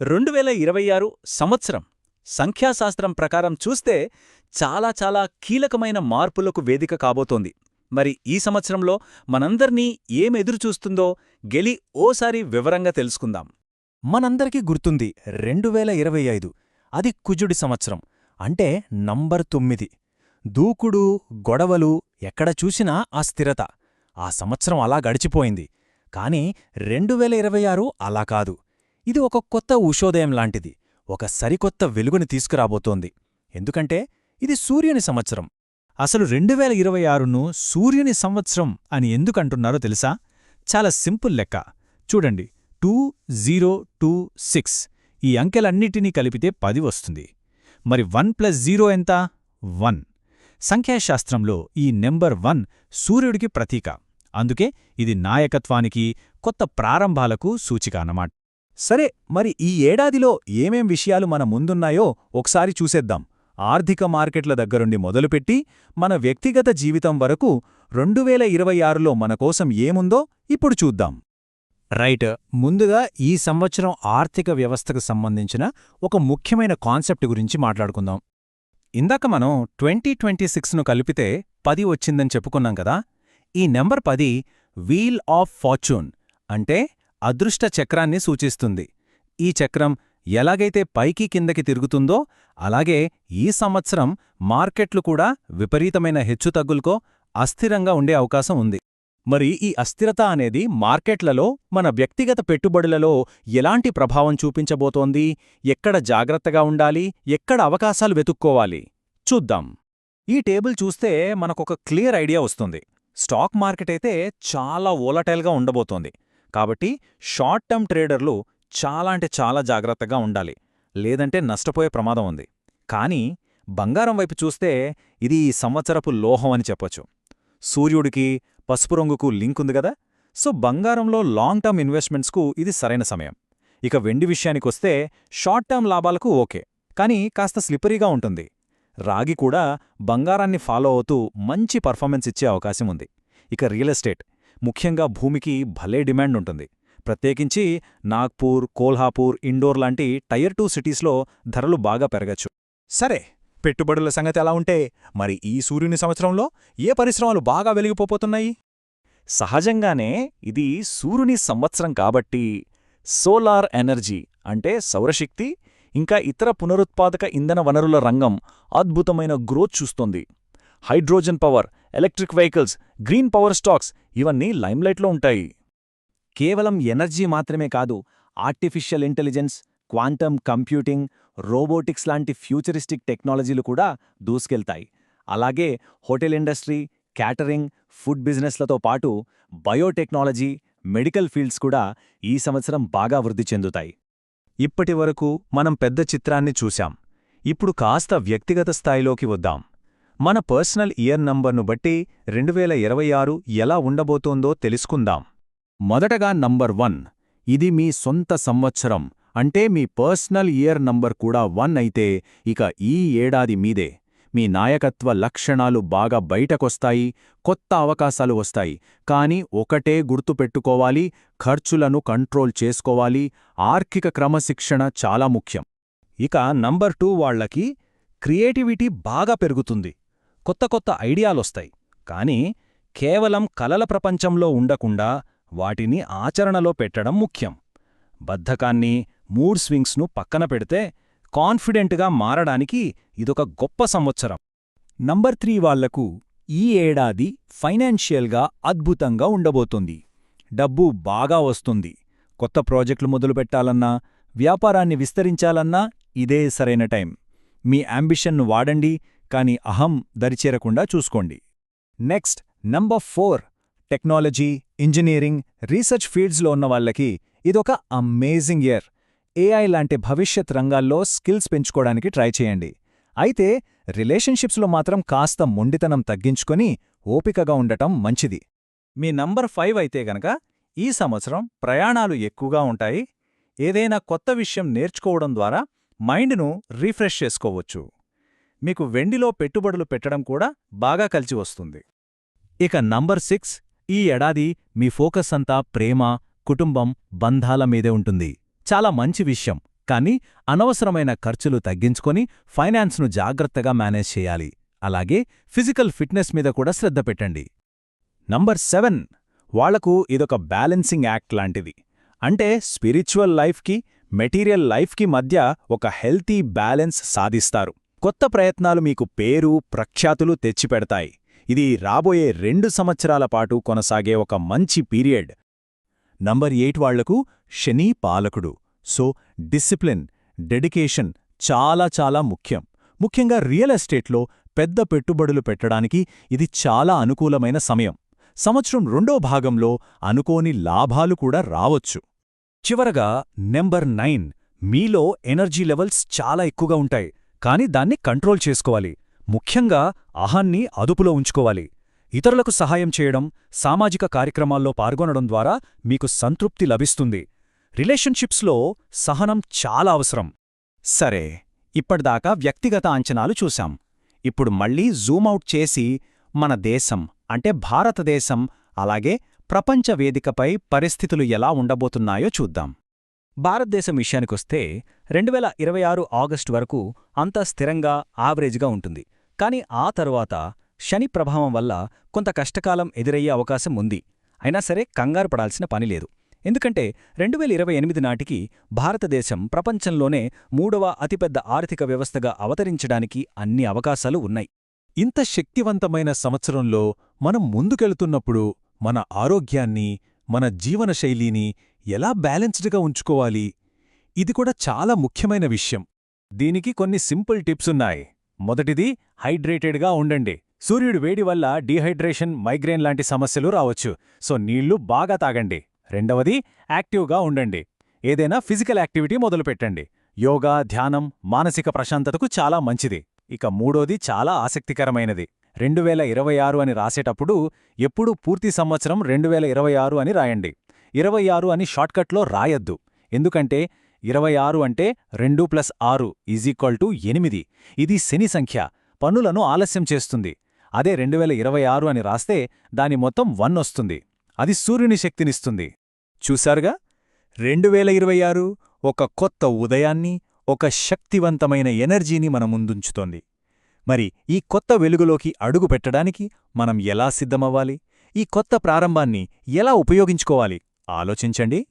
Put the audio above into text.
రెండు వేల ఇరవై ఆరు సంవత్సరం సంఖ్యాశాస్త్రం ప్రకారం చూస్తే చాలా చాలా కీలకమైన మార్పులకు వేదిక కాబోతోంది. మరి ఈ సంవత్సరంలో మనందర్నీ ఏమెదురుచూస్తుందో గెలి ఓసారి వివరంగా తెలుసుకుందాం. మనందరికీ గుర్తుంది రెండు వేల ఇరవై ఐదు అది కుజుడి సంవత్సరం అంటే నంబర్ తొమ్మిది. దూకుడు గొడవలు ఎక్కడ చూసినా ఆ స్థిరత. ఆ సంవత్సరం అలా గడిచిపోయింది. కాని రెండు వేల ఇరవై ఆరు అలా కాదు. ఇది ఒక కొత్త ఉషోదయం లాంటిది. ఒక సరికొత్త వెలుగుని తీసుకురాబోతోంది. ఎందుకంటే ఇది సూర్యుని సంవత్సరం. అసలు రెండు వేల ఇరవై ఆరును సూర్యుని సంవత్సరం అని ఎందుకంటున్నారో తెలుసా? చాలా సింపుల్ లెక్క. చూడండి. Two zero two six. ఈ అంకెలన్నిటినీ కలిపితే పది వస్తుంది. మరి వన్ ప్లస్ జీరో ఎంత? వన్. సంఖ్యాశాస్త్రంలో ఈ నెంబర్ వన్ సూర్యుడికి ప్రతీక. అందుకే ఇది నాయకత్వానికి కొత్త ప్రారంభాలకు సూచిక అన్నమాట. సరే మరి ఈ ఏడాదిలో ఏమేం విషయాలు మన ముందున్నాయో ఒకసారి చూసేద్దాం. ఆర్థిక మార్కెట్ల దగ్గరుండి మొదలుపెట్టి మన వ్యక్తిగత జీవితం వరకు రెండు వేల ఇరవై ఆరులో మనకోసం ఏముందో ఇప్పుడు చూద్దాం. రైట్ ముందుగా ఈ సంవత్సరం ఆర్థిక వ్యవస్థకు సంబంధించిన ఒక ముఖ్యమైన కాన్సెప్ట్ గురించి మాట్లాడుకుందాం. ఇందాక మనం ట్వంటీ ట్వంటీ సిక్స్ను కలిపితే పది వచ్చిందని చెప్పుకున్నాం కదా ఈ నెంబర్ పది వీల్ ఆఫ్ ఫార్చ్యూన్ అంటే అదృష్ట చక్రాన్ని సూచిస్తుంది. ఈ చక్రం ఎలాగైతే పైకి కిందకి తిరుగుతుందో అలాగే ఈ సంవత్సరం మార్కెట్లు కూడా విపరీతమైన హెచ్చుతగ్గులకో అస్థిరంగా ఉండే అవకాశం ఉంది. మరి ఈ అస్థిరత అనేది మార్కెట్లలో మన వ్యక్తిగత పెట్టుబడులలో ఎలాంటి ప్రభావం చూపించబోతోంది? ఎక్కడ జాగ్రత్తగా ఉండాలి? ఎక్కడ అవకాశాలు వెతుక్కోవాలి? చూద్దాం. ఈ టేబుల్ చూస్తే మనకొక క్లియర్ ఐడియా వస్తుంది. స్టాక్ మార్కెట్ అయితే చాలా ఓలటైల్గా ఉండబోతోంది. కాబట్టి షార్ట్ టర్మ్ ట్రేడర్లు చాలా అంటే చాలా జాగ్రత్తగా ఉండాలి. లేదంటే నష్టపోయే ప్రమాదం ఉంది. కానీ బంగారం వైపు చూస్తే ఇది ఈ సంవత్సరపు లోహం అని చెప్పొచ్చు. సూర్యుడికి పసుపు రంగుకు లింక్ ఉంది కదా? సో బంగారంలో లాంగ్ టర్మ్ ఇన్వెస్ట్మెంట్స్కు ఇది సరైన సమయం. ఇక వెండి విషయానికొస్తే షార్ట్ టర్మ్ లాభాలకు ఓకే. కానీ కాస్త స్లిపరీగా ఉంటుంది. రాగి కూడా బంగారాన్ని ఫాలో అవుతూ మంచి పర్ఫార్మెన్స్ ఇచ్చే అవకాశం ఉంది. ఇక రియల్ ఎస్టేట్. ముఖ్యంగా భూమికి భలే డిమాండ్ ఉంటుంది. ప్రత్యేకించి నాగ్పూర్ కోల్హాపూర్ ఇండోర్ లాంటి టైర్ టూ సిటీస్లో ధరలు బాగా పెరగచ్చు. సరే పెట్టుబడుల సంగతి ఎలా ఉంటే మరి ఈ సూర్యుని సంవత్సరంలో ఏ పరిశ్రమలు బాగా వెలిగిపోతున్నాయి సహజంగానే ఇది సూర్యుని సంవత్సరం కాబట్టి సోలార్ ఎనర్జీ అంటే సౌరశక్తి ఇంకా ఇతర పునరుత్పాదక ఇంధన వనరుల రంగం అద్భుతమైన గ్రోత్ చూస్తోంది. Hydrogen power electric vehicles green power stocks ఇవన్నీ లైమ్లైట్లో ఉంటాయి. కేవలం ఎనర్జీ మాత్రమే కాదు artificial intelligence quantum computing robotics లాంటి ఫ్యూచరిస్టిక్ టెక్నాలజీలు కూడా దూసుకెళ్తాయి. అలాగే హోటల్ ఇండస్ట్రీ క్యాటరింగ్ ఫుడ్ బిజినెస్లతో పాటు బయోటెక్నాలజీ మెడికల్ ఫీల్డ్స్ కూడా ఈ సంవత్సరం బాగా వృద్ధి చెందుతాయి. ఇప్పటివరకు మనం పెద్ద చిత్రాన్ని చూశాం. ఇప్పుడు కాస్త వ్యక్తిగత స్థాయిలోకి వద్దాం. మన పర్సనల్ ఇయర్ నంబర్ను బట్టి రెండువేల ఇరవై ఆరు ఎలా ఉండబోతోందో తెలుసుకుందాం. మొదటగా నంబర్ వన్ ఇది మీ సొంత సంవత్సరం అంటే మీ పర్సనల్ ఇయర్ నంబర్ కూడా వన్ అయితే ఇక ఈ ఏడాది మీదే. మీ నాయకత్వ లక్షణాలు బాగా బయటకొస్తాయి కొత్త అవకాశాలు వస్తాయి కాని ఒకటే గుర్తుపెట్టుకోవాలి ఖర్చులను కంట్రోల్ చేసుకోవాలి ఆర్థిక క్రమశిక్షణ చాలా ముఖ్యం. ఇక నంబర్ టూ వాళ్ళకి క్రియేటివిటీ బాగా పెరుగుతుంది. కొత్త కొత్త ఐడియాలొస్తాయి. కానీ కేవలం కలల ప్రపంచంలో ఉండకుండా వాటిని ఆచరణలో పెట్టడం ముఖ్యం. బద్ధకాన్ని మూడ్ స్వింగ్స్ను పక్కన పెడితే కాన్ఫిడెంట్గా మారడానికి ఇదొక గొప్ప సంవత్సరం. నంబర్ త్రీ వాళ్ళకు ఈ ఏడాది ఫైనాన్షియల్గా అద్భుతంగా ఉండబోతుంది. డబ్బు బాగా వస్తుంది. కొత్త ప్రాజెక్టులు మొదలుపెట్టాలన్నా వ్యాపారాన్ని విస్తరించాలన్నా ఇదే సరైన టైం. మీ అంబిషన్ను వాడండి కానీ అహం దరిచేరకుండా చూసుకోండి. Next number four technology engineering research ఫీల్డ్స్లో ఉన్న వాళ్ళకి ఇదొక అమేజింగ్ ఇయర్. ఏఐ లాంటి భవిష్యత్ రంగాల్లో స్కిల్స్ పెంచుకోవడానికి ట్రై చేయండి. అయితే రిలేషన్షిప్స్లో మాత్రం కాస్త మొండితనం తగ్గించుకొని ఓపికగా ఉండటం మంచిది. మీ నంబర్ ఫైవ్ అయితే గనక ఈ సంవత్సరం ప్రయాణాలు ఎక్కువగా ఉంటాయి. ఏదైనా కొత్త విషయం నేర్చుకోవడం ద్వారా మైండ్ను రీఫ్రెష్ చేసుకోవచ్చు. మీకు వెండిలో పెట్టుబడులు పెట్టడం కూడా బాగా కలిసి వస్తుంది. ఇక నంబర్ సిక్స్ ఈ ఏడాది మీ ఫోకస్ అంతా ప్రేమ కుటుంబం బంధాల మీదే ఉంటుంది. చాలా మంచి విషయం. కానీ అనవసరమైన ఖర్చులు తగ్గించుకొని ఫైనాన్స్ను జాగ్రత్తగా మేనేజ్ చేయాలి. అలాగే ఫిజికల్ ఫిట్నెస్ మీద కూడా శ్రద్ధ పెట్టండి. నంబర్ సెవెన్ వాళ్ళకు ఇదొక బ్యాలెన్సింగ్ యాక్ట్ లాంటిది. అంటే స్పిరిచువల్ లైఫ్కి మెటీరియల్ లైఫ్కి మధ్య ఒక హెల్తీ బ్యాలెన్స్ సాధిస్తారు. కొత్త ప్రయత్నాలు మీకు పేరు ప్రఖ్యాతులు తెచ్చిపెడతాయి. ఇది రాబోయే రెండు సంవత్సరాల పాటు కొనసాగే ఒక మంచి పీరియడ్. నంబర్ ఎయిట్ వాళ్ళకు శని పాలకుడు. సో డిసిప్లిన్ డెడికేషన్ చాలా చాలా ముఖ్యం. ముఖ్యంగా రియల్ ఎస్టేట్లో పెద్ద పెట్టుబడులు పెట్టడానికి ఇది చాలా అనుకూలమైన సమయం. సంవత్సరం రెండో భాగంలో అనుకోని లాభాలు కూడా రావచ్చు. చివరగా నెంబర్ నైన్ మీలో ఎనర్జీ లెవెల్స్ చాలా ఎక్కువగా ఉంటాయి. కానీ దాన్ని కంట్రోల్ చేసుకోవాలి. ముఖ్యంగా అహాన్ని అదుపులో ఉంచుకోవాలి. ఇతరులకు సహాయం చేయడం సామాజిక కార్యక్రమాల్లో పాల్గొనడం ద్వారా మీకు సంతృప్తి లభిస్తుంది. రిలేషన్షిప్స్లో సహనం చాలా అవసరం. సరే ఇప్పటిదాకా వ్యక్తిగత అంచనాలు చూశాం. ఇప్పుడు మళ్ళీ జూమౌట్ చేసి మన దేశం అంటే భారతదేశం అలాగే ప్రపంచ వేదికపై పరిస్థితులు ఎలా ఉండబోతున్నాయో చూద్దాం. భారతదేశం విషయానికొస్తే రెండు వేల ఇరవై ఆరు ఆగస్టు వరకు అంతా స్థిరంగా ఆవరేజ్గా ఉంటుంది. కానీ ఆ తరువాత శని ప్రభావం వల్ల కొంత కష్టకాలం ఎదురయ్యే అవకాశం ఉంది. అయినా సరే కంగారు పడాల్సిన పనిలేదు ఎందుకంటే రెండు వేల ఇరవై ఎనిమిది నాటికి భారతదేశం ప్రపంచంలోనే మూడవ అతిపెద్ద ఆర్థిక వ్యవస్థగా అవతరించడానికి అన్ని అవకాశాలు ఉన్నాయి. ఇంత శక్తివంతమైన సంవత్సరంలో మనం ముందుకెళుతున్నప్పుడు మన ఆరోగ్యాన్ని మన జీవనశైలిని ఎలా బ్యాలెన్స్డ్గా ఉంచుకోవాలి? ఇది కూడా చాలా ముఖ్యమైన విషయం. దీనికి కొన్ని సింపుల్ టిప్స్ ఉన్నాయి. మొదటిది హైడ్రేటెడ్గా ఉండండి. సూర్యుడు వేడి వల్ల డీహైడ్రేషన్ మైగ్రేన్ లాంటి సమస్యలు రావచ్చు. సో నీళ్ళు బాగా తాగండి. రెండవది యాక్టివ్గా ఉండండి. ఏదైనా ఫిజికల్ యాక్టివిటీ మొదలుపెట్టండి. యోగా ధ్యానం మానసిక ప్రశాంతతకు చాలా మంచిది. ఇక మూడోది చాలా ఆసక్తికరమైనది. రెండు వేల ఇరవై ఆరు అని రాసేటప్పుడు ఎప్పుడూ పూర్తి సంవత్సరం రెండు వేల ఇరవై ఆరు అని రాయండి. ఇరవై ఆరు అని షార్ట్కట్లో రాయద్దు. ఎందుకంటే ఇరవై ఆరు అంటే రెండు ప్లస్ ఆరు ఈజీక్వల్ టు ఎనిమిది. ఇది శని సంఖ్య. పనులను ఆలస్యం చేస్తుంది. అదే రెండు వేల ఇరవై ఆరు అని రాస్తే దాని మొత్తం వన్ వస్తుంది. అది సూర్యుని శక్తినిస్తుంది. చూశారుగా? రెండు వేల ఇరవై ఆరు ఒక కొత్త ఉదయాన్ని ఒక శక్తివంతమైన ఎనర్జీని మన ముందుంచుతోంది. మరి ఈ కొత్త వెలుగులోకి అడుగు పెట్టడానికి మనం ఎలా సిద్ధమవ్వాలి? ఈ కొత్త ప్రారంభాన్ని ఎలా ఉపయోగించుకోవాలి? ఆలోచించండి.